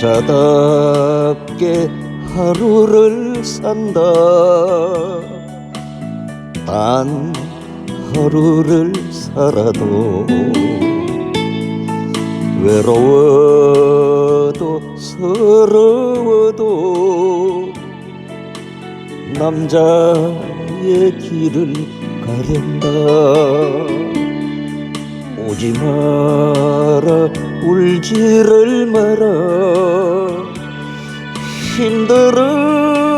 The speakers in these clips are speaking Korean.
남자답게 하루를 산다. 단 하루를 살아도 외로워도 서러워도 남자의 길을 가련다. 오지 마라 울지를 마라 힘들어도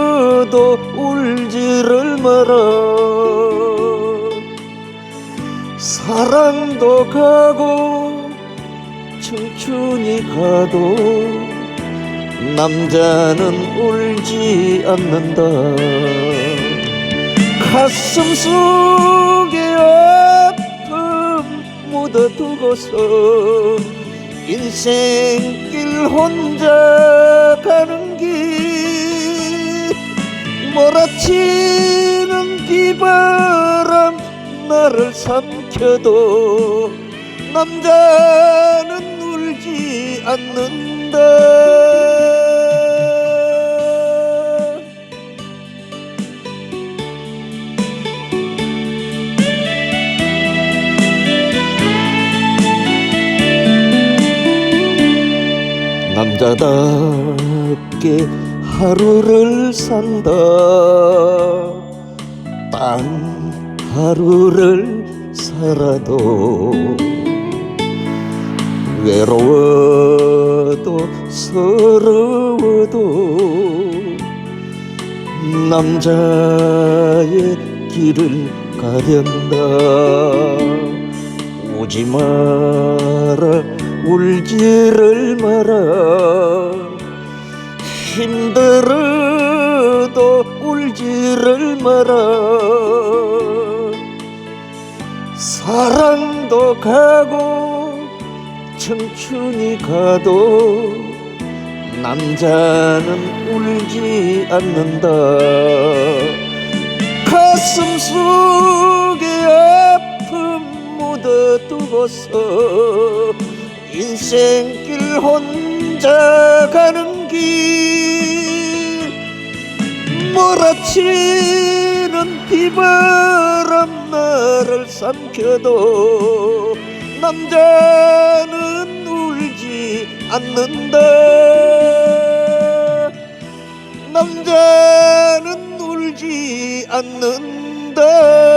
울지를 마라 사랑도 가고 청춘이 가도 남자는 울지 않는다. 가슴 속에 아픔 묻어두고서 인생길 혼자 가는 길 몰아치는 비바람 나를 삼켜도 남자는 울지 않는 다 남자답게 하루를 산다. 단 하루를 살아도 외로워도 서러워도 남자의 길을 가련다. 오지 마라 울지를 마라 힘들어도 울지를 마라 사랑도 가고 청춘이 가도 남자는 울지 않는다. 가슴 속에 아픔 묻어두고서 인생길 혼자 가는 길. 몰아치는 비바람 나를 삼켜도 남자는 울지 않는다. 남자는 울지 않는다